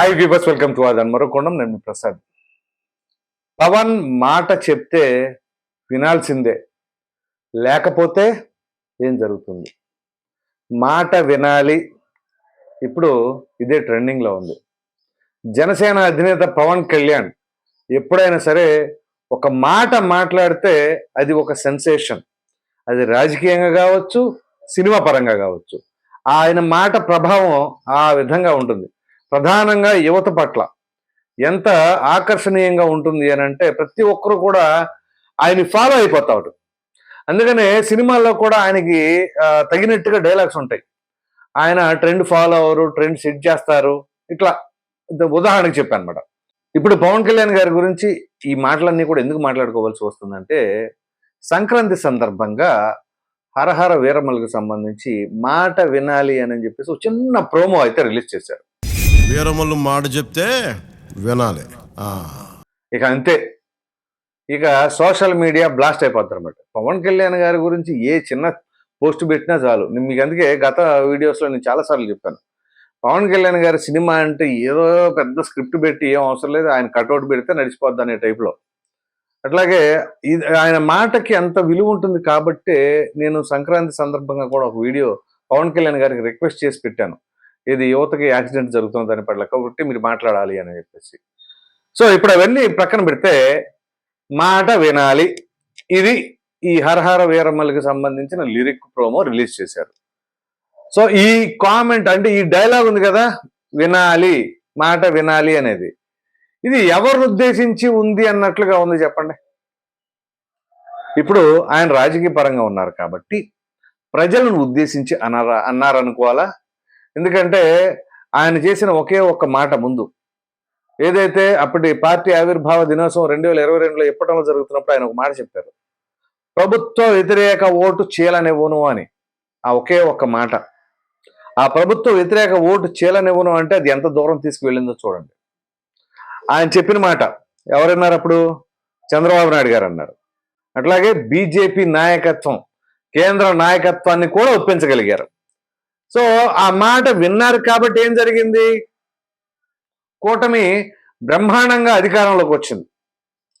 Hi viewers welcome to అదన్ మరొకొండం నేను ప్రసాద్ పవన్ మాట చెప్తే వినాల్సిందే లేకపోతే ఏం జరుగుతుంది మాట వినాలి ఇప్పుడు ఇదే ట్రెండింగ్లో ఉంది జనసేన అధినేత పవన్ కళ్యాణ్ ఎప్పుడైనా సరే ఒక మాట మాట్లాడితే అది ఒక సెన్సేషన్ అది రాజకీయంగా కావచ్చు సినిమా పరంగా కావచ్చు ఆయన మాట ప్రభావం ఆ విధంగా ఉంటుంది ప్రధానంగా యువత పట్ల ఎంత ఆకర్షణీయంగా ఉంటుంది అని అంటే ప్రతి ఒక్కరు కూడా ఆయన ఫాలో అయిపోతాడు అందుకనే సినిమాల్లో కూడా ఆయనకి తగినట్టుగా డైలాగ్స్ ఉంటాయి. ఆయన ట్రెండ్ ఫాలో అవరు ట్రెండ్ సెట్ చేస్తారు. ఇట్లా ఉదాహరణకు ఉదాహరణకి చెప్పాను అనమాట ఇప్పుడు పవన్ కళ్యాణ్ గారి గురించి ఈ మాటలన్నీ కూడా ఎందుకు మాట్లాడుకోవాల్సి వస్తుందంటే సంక్రాంతి సందర్భంగా హరహర వీరమ్మలకు సంబంధించి మాట వినాలి అని చెప్పేసి ఒక చిన్న ప్రోమో అయితే రిలీజ్ చేశారు. వీరమ్మలు మాట చెప్తే వినాలి. ఇక అంతే. ఇక సోషల్ మీడియా బ్లాస్ట్ అయిపోతారు అనమాట పవన్ కళ్యాణ్ గారి గురించి ఏ చిన్న పోస్ట్ పెట్టినా చాలు. మీకు అందుకే గత వీడియోస్లో నేను చాలాసార్లు చెప్పాను. పవన్ కళ్యాణ్ గారి సినిమా అంటే ఏదో పెద్ద స్క్రిప్ట్ పెట్టి ఏం అవసరం లేదు. ఆయన కట్అవుట్ పెడితే నడిచిపోద్ది అనే టైప్లో. అట్లాగే ఇది ఆయన మాటకి అంత విలువ ఉంటుంది కాబట్టే నేను సంక్రాంతి సందర్భంగా కూడా ఒక వీడియో పవన్ కళ్యాణ్ గారికి రిక్వెస్ట్ చేసి పెట్టాను. ఇది యువతకి యాక్సిడెంట్ జరుగుతుంది దాని పట్ల కాబట్టి మీరు మాట్లాడాలి అని చెప్పేసి. సో ఇప్పుడు అవన్నీ ప్రక్కన పెడితే మాట వినాలి. ఇది ఈ హరహర వీరమ్మలకి సంబంధించిన లిరిక్ ప్రోమో రిలీజ్ చేశారు. సో ఈ కామెంట్ అంటే ఈ డైలాగ్ ఉంది కదా వినాలి మాట వినాలి అనేది. ఇది ఎవరు ఉద్దేశించి ఉంది అన్నట్లుగా ఉంది చెప్పండి. ఇప్పుడు ఆయన రాజకీయ పరంగా ఉన్నారు కాబట్టి ప్రజలను ఉద్దేశించి అన్నారా అన్నారనుకోవాలా? ఎందుకంటే ఆయన చేసిన ఒకే ఒక్క మాట ముందు. ఏదైతే అప్పటి పార్టీ ఆవిర్భావ దినోత్సవం రెండు వేల ఇరవై రెండులో ఇప్పటంలో జరుగుతున్నప్పుడు ఆయన ఒక మాట చెప్పారు. ప్రభుత్వ వ్యతిరేక ఓటు చీలనివ్వను అని. ఆ ఒకే ఒక్క మాట. ఆ ప్రభుత్వ వ్యతిరేక ఓటు చీలనివ్వను అంటే అది ఎంత దూరం తీసుకువెళ్ళిందో చూడండి. ఆయన చెప్పిన మాట ఎవరన్నారు అప్పుడు? చంద్రబాబు నాయుడు గారు అన్నారు. అట్లాగే బీజేపీ నాయకత్వం కేంద్ర నాయకత్వాన్ని కూడా ఒప్పించగలిగారు. సో ఆ మాట విన్నారు కాబట్టి ఏం జరిగింది? కూటమి బ్రహ్మాండంగా అధికారంలోకి వచ్చింది.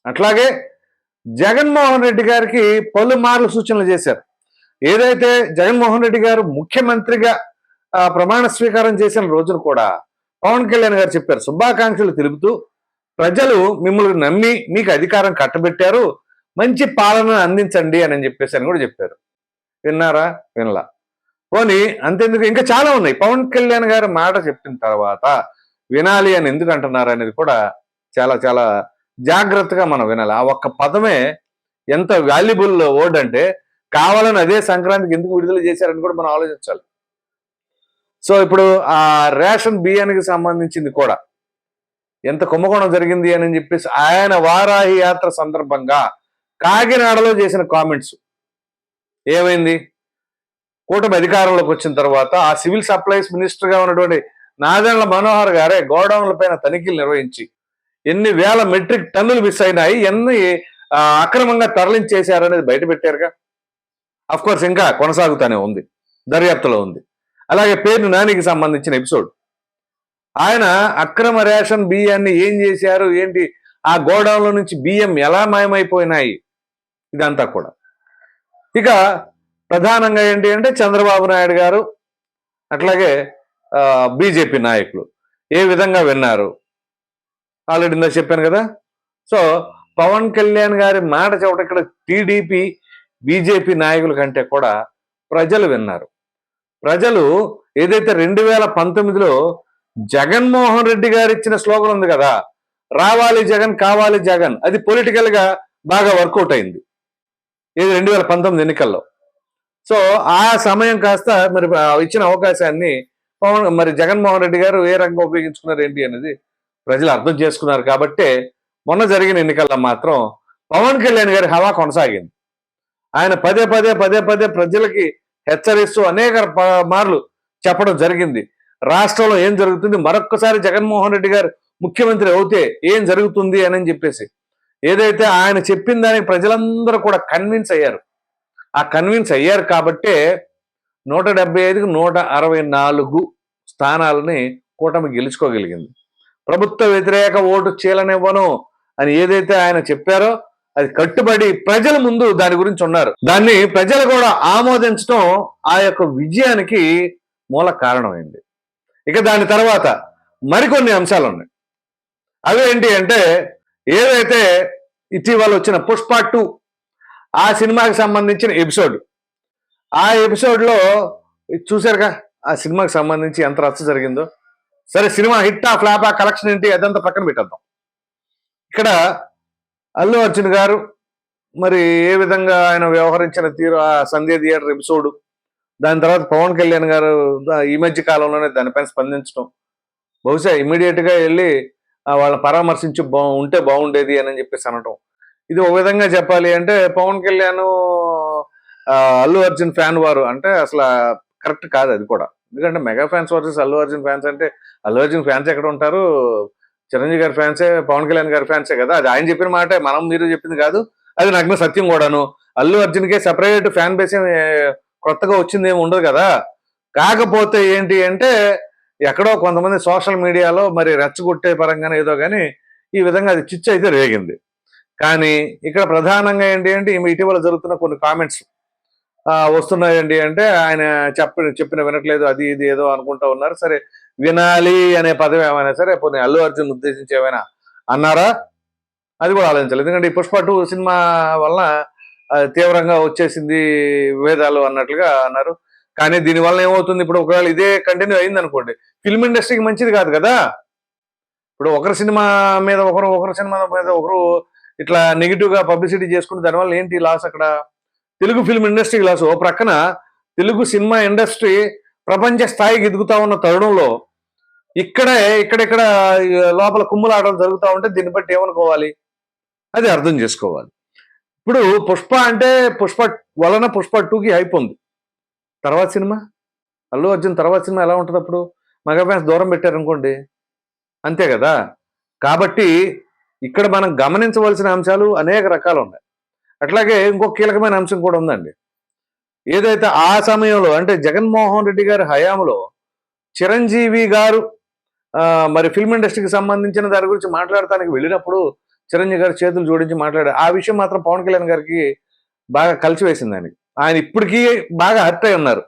అట్లాగే జగన్మోహన్ రెడ్డి గారికి పలుమార్లు సూచనలు చేశారు. ఏదైతే జగన్మోహన్ రెడ్డి గారు ముఖ్యమంత్రిగా ప్రమాణ స్వీకారం చేసిన రోజున కూడా పవన్ కళ్యాణ్ గారు చెప్పారు. శుభాకాంక్షలు తెలుపుతూ ప్రజలు మిమ్మల్ని నమ్మి మీకు అధికారం కట్టబెట్టారు. మంచి పాలన అందించండి అని చెప్పేసి అని కూడా చెప్పారు. విన్నారా? వినలా. పోనీ అంతెందుకు? ఇంకా చాలా ఉన్నాయి. పవన్ కళ్యాణ్ గారి మాట చెప్పిన తర్వాత వినాలి అని ఎందుకు అంటున్నారు అనేది కూడా చాలా చాలా జాగ్రత్తగా మనం వినాలి. ఆ ఒక్క పదమే ఎంత వాల్యుబుల్ వర్డ్ అంటే కావాలని అదే సంక్రాంతికి ఎందుకు విడుదల చేశారని కూడా మనం ఆలోచించాలి. సో ఇప్పుడు ఆ రేషన్ బియ్యానికి సంబంధించింది కూడా ఎంత కుంభకోణం జరిగింది అని చెప్పేసి ఆయన వారాహి యాత్ర సందర్భంగా కాకినాడలో చేసిన కామెంట్స్ ఏమైంది? కూటమి అధికారంలోకి వచ్చిన తర్వాత ఆ సివిల్ సప్లైస్ మినిస్టర్గా ఉన్నటువంటి నాదెండ్ల మనోహర్ గారే గోడౌన్ల పైన తనిఖీలు నిర్వహించి ఎన్ని వేల మెట్రిక్ టన్నులు మిస్ అయినాయి ఎన్ని అక్రమంగా తరలించేశారు అనేది బయట పెట్టారుగా అఫ్ కోర్స్ ఇంకా కొనసాగుతానే ఉంది దర్యాప్తులో ఉంది. అలాగే పేరు నానికి సంబంధించిన ఎపిసోడ్. ఆయన అక్రమ రేషన్ బియ్యాన్ని ఏం చేశారు ఏంటి ఆ గోడౌన్ల నుంచి బియ్యం ఎలా మాయమైపోయినాయి? ఇదంతా కూడా. ఇక ప్రధానంగా ఏంటి అంటే చంద్రబాబు నాయుడు గారు అట్లాగే బీజేపీ నాయకులు ఏ విధంగా విన్నారు? ఆల్రెడీ ఇందా చెప్పాను కదా? సో పవన్ కళ్యాణ్ గారి మాట చెప్పడం ఇక్కడ టీడీపీ బీజేపీ నాయకుల కంటే కూడా ప్రజలు విన్నారు. ప్రజలు ఏదైతే రెండు వేల పంతొమ్మిదిలో జగన్మోహన్ రెడ్డి గారు ఇచ్చిన స్లోగన్ ఉంది కదా రావాలి జగన్ కావాలి జగన్ అది పొలిటికల్గా బాగా వర్కౌట్ అయింది. ఇది రెండు వేల పంతొమ్మిది ఎన్నికల్లో? సో ఆ సమయం కాస్త మరి ఇచ్చిన అవకాశాన్ని పవన్ మరి జగన్మోహన్ రెడ్డి గారు ఏ రంగం ఉపయోగించుకున్నారు ఏంటి అనేది ప్రజలు అర్థం చేసుకున్నారు కాబట్టే మొన్న జరిగిన ఎన్నికల్లో మాత్రం పవన్ కళ్యాణ్ గారి హవా కొనసాగింది. ఆయన పదే పదే పదే పదే ప్రజలకి హెచ్చరిస్తూ అనేక ప- మార్లు చెప్పడం జరిగింది. రాష్ట్రంలో ఏం జరుగుతుంది? మరొక్కసారి జగన్మోహన్ రెడ్డి గారు ముఖ్యమంత్రి అవుతే ఏం జరుగుతుంది అని చెప్పేసి. ఏదైతే ఆయన చెప్పిన దానికి ప్రజలందరూ కూడా కన్విన్స్ అయ్యారు. ఆ కన్విన్స్ అయ్యారు కాబట్టే నూట డెబ్బై ఐదుకు నూట అరవై నాలుగు స్థానాలని కూటమి గెలుచుకోగలిగింది. ప్రభుత్వ వ్యతిరేక ఓటు చీలనివ్వను అని ఏదైతే ఆయన చెప్పారో అది కట్టుబడి ప్రజల ముందు దాని గురించి ఉన్నారు. దాన్ని ప్రజలు కూడా ఆమోదించడం ఆ యొక్క విజయానికి మూల కారణమైంది. ఇక దాని తర్వాత మరికొన్ని అంశాలు ఉన్నాయి. అవి ఏంటి అంటే ఏదైతే ఇటీవల వచ్చిన పుష్ప టూ ఆ సినిమాకి సంబంధించిన ఎపిసోడ్. ఆ ఎపిసోడ్లో చూసారుగా ఆ సినిమాకి సంబంధించి ఎంత రచ్చ జరిగిందో. సరే సినిమా హిట్ ఆ ఫ్లాప్ ఆ కలెక్షన్ ఏంటి అదంతా పక్కన పెట్టేద్దాం. ఇక్కడ అల్లు అర్జున్ గారు మరి ఏ విధంగా ఆయన వ్యవహరించిన తీరు ఆ సంధ్య థియేటర్ ఎపిసోడ్ దాని తర్వాత పవన్ కళ్యాణ్ గారు ఈ మధ్య కాలంలోనే దానిపైన స్పందించడం. బహుశా ఇమ్మీడియట్గా వెళ్ళి వాళ్ళని పరామర్శించి బా ఉంటే బాగుండేది అని చెప్పేసి అనటం ఇది ఒక విధంగా చెప్పాలి అంటే పవన్ కళ్యాణ్ అల్లు అర్జున్ ఫ్యాన్ వారు అంటే అసలు కరెక్ట్ కాదు అది కూడా. ఎందుకంటే mega fans versus Allu Arjun fans అంటే అల్లు అర్జున్ ఫ్యాన్స్ ఎక్కడ ఉంటారు? చిరంజీవి గారి ఫ్యాన్సే పవన్ కళ్యాణ్ గారి ఫ్యాన్సే కదా? అది ఆయన చెప్పిన మాటే మనం మీరు చెప్పింది కాదు. అది నగ్న సత్యం కూడాను. అల్లు అర్జున్కే సెపరేట్ ఫ్యాన్ బేస్ కొత్తగా వచ్చింది ఏమి ఉండదు కదా? కాకపోతే ఏంటి అంటే ఎక్కడో కొంతమంది సోషల్ మీడియాలో మరి రెచ్చగొట్టే పరంగానే ఏదో కానీ ఈ విధంగా అది చిచ్చు అయితే రేగింది. కానీ ఇక్కడ ప్రధానంగా ఏంటి అంటే ఇటీవల జరుగుతున్న కొన్ని కామెంట్స్ వస్తున్నాయండి అంటే ఆయన చెప్ప చెప్పిన వినట్లేదు అది ఇది ఏదో అనుకుంటా ఉన్నారు. సరే వినాలి అనే పదం ఏమైనా సరే పోనీ అల్లు అర్జున్ ఉద్దేశించి ఏమైనా అన్నారా? అది కూడా ఆలోచించాలి. ఎందుకంటే ఈ పుష్ప టూ సినిమా వలన తీవ్రంగా వచ్చేసింది విభేదాలు అన్నట్లుగా అన్నారు. కానీ దీని వల్ల ఏమవుతుంది? ఇప్పుడు ఒకవేళ ఇదే కంటిన్యూ అయింది అనుకోండి ఫిల్మ్ ఇండస్ట్రీకి మంచిది కాదు కదా? ఇప్పుడు ఒకరి సినిమా మీద ఒకరు ఒకరి సినిమా మీద ఒకరు ఇట్లా నెగిటివ్గా పబ్లిసిటీ చేసుకుంటే దానివల్ల ఏంటి లాస్ అక్కడ? తెలుగు ఫిల్మ్ ఇండస్ట్రీకి లాస్ ఓ ప్రక్కన తెలుగు సినిమా ఇండస్ట్రీ ప్రపంచ స్థాయికి ఎదుగుతా ఉన్న తరుణంలో ఇక్కడే ఇక్కడెక్కడ లోపల కుమ్ములాటలు జరుగుతూ ఉంటే దీన్ని బట్టి ఏమనుకోవాలి? అది అర్థం చేసుకోవాలి. ఇప్పుడు పుష్ప అంటే పుష్ప వలన పుష్ప టూకి హైప్ ఉంది. తర్వాత సినిమా? అల్లు అర్జున్ తర్వాత సినిమా ఎలా ఉంటుంది అప్పుడు మగ ఫ్యాన్స్ దూరం పెట్టారనుకోండి. అంతే కదా? కాబట్టి ఇక్కడ మనం గమనించవలసిన అంశాలు అనేక రకాలు ఉన్నాయి. అట్లాగే ఇంకో కీలకమైన అంశం కూడా ఉందండి. ఏదైతే ఆ సమయంలో అంటే జగన్మోహన్ రెడ్డి గారి హయాంలో చిరంజీవి గారు మరి ఫిల్మ్ ఇండస్ట్రీకి సంబంధించిన దాని గురించి మాట్లాడటానికి వెళ్ళినప్పుడు చిరంజీవి గారు చేతులు జోడించి మాట్లాడారు. ఆ విషయం మాత్రం పవన్ కళ్యాణ్ గారికి బాగా కలిసివేసింది ఆయనకి. ఆయన ఇప్పటికీ బాగా హర్ట్ అయి ఉన్నారు.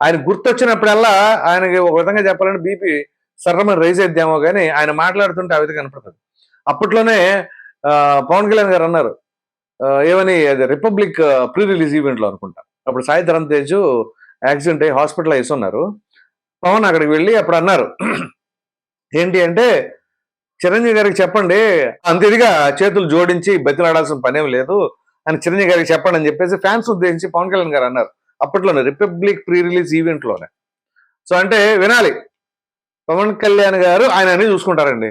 ఆయన గుర్తొచ్చినప్పుడల్లా ఆయనకి ఒక విధంగా చెప్పాలంటే బీపీ సర్రమని రైజ్ అయిద్దామో కానీ ఆయన మాట్లాడుతుంటే ఆ విధంగా కనపడుతుంది. అప్పట్లోనే పవన్ కళ్యాణ్ గారు అన్నారు ఏమని అది రిపబ్లిక్ ప్రీ రిలీజ్ ఈవెంట్లో అనుకుంటా. అప్పుడు సాయి ధరమ్ తేజ్ యాక్సిడెంట్ అయ్యి హాస్పిటల్ ఉన్నారు. పవన్ అక్కడికి వెళ్ళి అప్పుడు అన్నారు ఏంటి అంటే చిరంజీవి గారికి చెప్పండి అంతేదిగా చేతులు జోడించి బతిలాడాల్సిన పనేం లేదు అని చిరంజీవి గారికి చెప్పండి అని చెప్పేసి ఫ్యాన్స్ ఉద్దేశించి పవన్ కళ్యాణ్ గారు అన్నారు అప్పట్లోనే రిపబ్లిక్ ప్రీ రిలీజ్ ఈవెంట్లోనే. సో అంటే వినాలి పవన్ కళ్యాణ్ గారు ఆయన అన్ని చూసుకుంటారండి.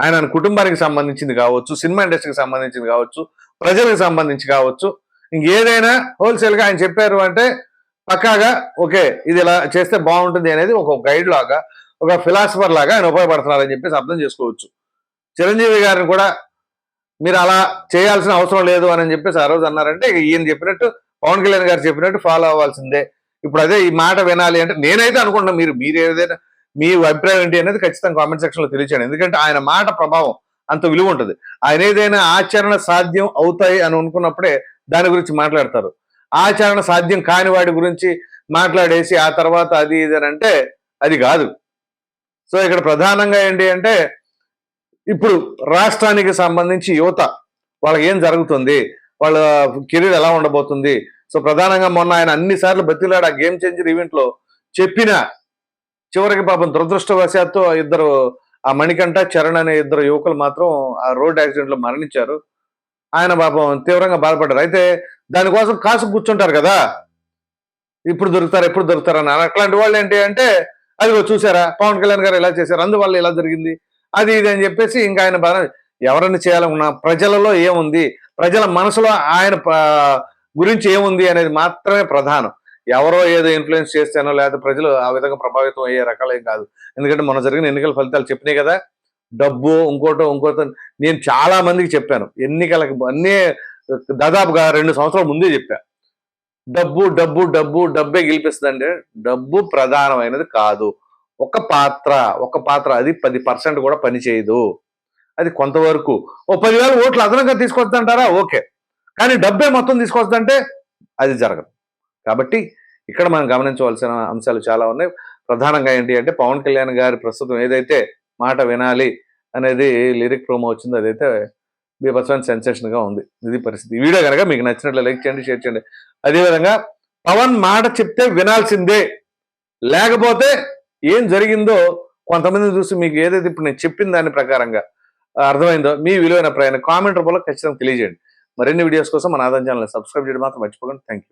ఆయన కుటుంబానికి సంబంధించింది కావచ్చు సినిమా ఇండస్ట్రీకి సంబంధించింది కావచ్చు ప్రజలకు సంబంధించి కావచ్చు ఇంకేదైనా హోల్సేల్గా ఆయన చెప్పారు అంటే పక్కాగా ఓకే ఇది ఇలా చేస్తే బాగుంటుంది అనేది ఒక గైడ్ లాగా ఒక ఫిలాసఫర్ లాగా ఆయన ఉపయోగపడుతున్నారని చెప్పేసి అర్థం చేసుకోవచ్చు. చిరంజీవి గారిని కూడా మీరు అలా చేయాల్సిన అవసరం లేదు అని చెప్పేసి ఆ రోజు అన్నారంటే ఈయన చెప్పినట్టు పవన్ కళ్యాణ్ గారు చెప్పినట్టు ఫాలో అవ్వాల్సిందే. ఇప్పుడు అదే ఈ మాట వినాలి అంటే నేనైతే అనుకుంటున్నా మీరు మీరు ఏదైనా మీ అభిప్రాయం ఏంటి అనేది ఖచ్చితంగా కామెంట్ సెక్షన్లో తెలియచేయండి. ఎందుకంటే ఆయన మాట ప్రభావం అంత విలువ ఉంటుంది. ఆయన ఏదైనా ఆచరణ సాధ్యం అవుతాయి అని అనుకున్నప్పుడే దాని గురించి మాట్లాడతారు. ఆచరణ సాధ్యం కాని వాడి గురించి మాట్లాడేసి ఆ తర్వాత అది ఇది అని అంటే అది కాదు. సో ఇక్కడ ప్రధానంగా ఏంటి అంటే ఇప్పుడు రాష్ట్రానికి సంబంధించి యువత వాళ్ళకి ఏం జరుగుతుంది? వాళ్ళ కెరీర్ ఎలా ఉండబోతుంది? సో ప్రధానంగా మొన్న ఆయన అన్ని సార్లు బతిలాడు ఆ గేమ్ చేంజర్ ఈవెంట్లో చెప్పిన చివరికి పాపం దురదృష్టవశాత్తు ఇద్దరు ఆ మణికంఠ చరణ్ అనే ఇద్దరు యువకులు మాత్రం ఆ రోడ్ యాక్సిడెంట్లో మరణించారు. ఆయన పాపం తీవ్రంగా బాధపడ్డారు. అయితే దానికోసం కాసు కూర్చుంటారు కదా? ఇప్పుడు దొరుకుతారు ఎప్పుడు దొరుకుతారు అని. అట్లాంటి వాళ్ళు ఏంటి అంటే అదిగో చూసారా పవన్ కళ్యాణ్ గారు ఇలా చేశారు అందువల్ల ఇలా జరిగింది అది ఇది అని చెప్పేసి ఇంకా ఆయన బాధ. ఎవరిని చేయాలనుకున్నా ప్రజలలో ఏముంది? ప్రజల మనసులో ఆయన గురించి ఏముంది అనేది మాత్రమే ప్రధానం. ఎవరో ఏదో ఇన్ఫ్లుయెన్స్ చేస్తేనో లేకపోతే ప్రజలు ఆ విధంగా ప్రభావితం అయ్యే రకాలేం కాదు. ఎందుకంటే మొన్న జరిగిన ఎన్నికల ఫలితాలు చెప్పినాయి కదా డబ్బు ఇంకోటో ఇంకోటో నేను చాలా మందికి చెప్పాను. ఎన్నికలకు అన్నీ దాదాపుగా రెండు సంవత్సరాల ముందే చెప్పా. డబ్బు డబ్బు డబ్బు డబ్బే గెలిపిస్తుందంటే డబ్బు ప్రధానమైనది కాదు. ఒక పాత్ర ఒక పాత్ర అది పది పర్సెంట్ కూడా పనిచేయదు అది కొంతవరకు ఓ పదివేల ఓట్లు అదనంగా తీసుకొస్తుంటారా ఓకే. కానీ డబ్బే మొత్తం తీసుకొస్తుందంటే అది జరగదు. కాబట్టి ఇక్కడ మనం గమనించవలసిన అంశాలు చాలా ఉన్నాయి. ప్రధానంగా ఏంటి అంటే పవన్ కళ్యాణ్ గారి ప్రస్తుతం ఏదైతే మాట వినాలి అనేది లిరిక్ ప్రోమో వచ్చిందో అదైతే బీభత్సమైన సెన్సేషన్గా ఉంది. ఇది పరిస్థితి. ఈ వీడియో కనుక మీకు నచ్చినట్లు లైక్ చేయండి షేర్ చేయండి. అదేవిధంగా పవన్ మాట చెప్తే వినాల్సిందే. లేకపోతే ఏం జరిగిందో కొంతమంది చూసి మీకు ఏదైతే ఇప్పుడు నేను చెప్పిన దాని ప్రకారంగా అర్థమైందో మీ విలువైన ప్రయాణం కామెంట్ రూపంలో ఖచ్చితంగా తెలియజేయండి. మరిన్ని వీడియోస్ కోసం మన ఆదాయం ఛానల్ సబ్స్క్రైబ్ చేయడం మాత్రం మర్చిపోకండి. Thank you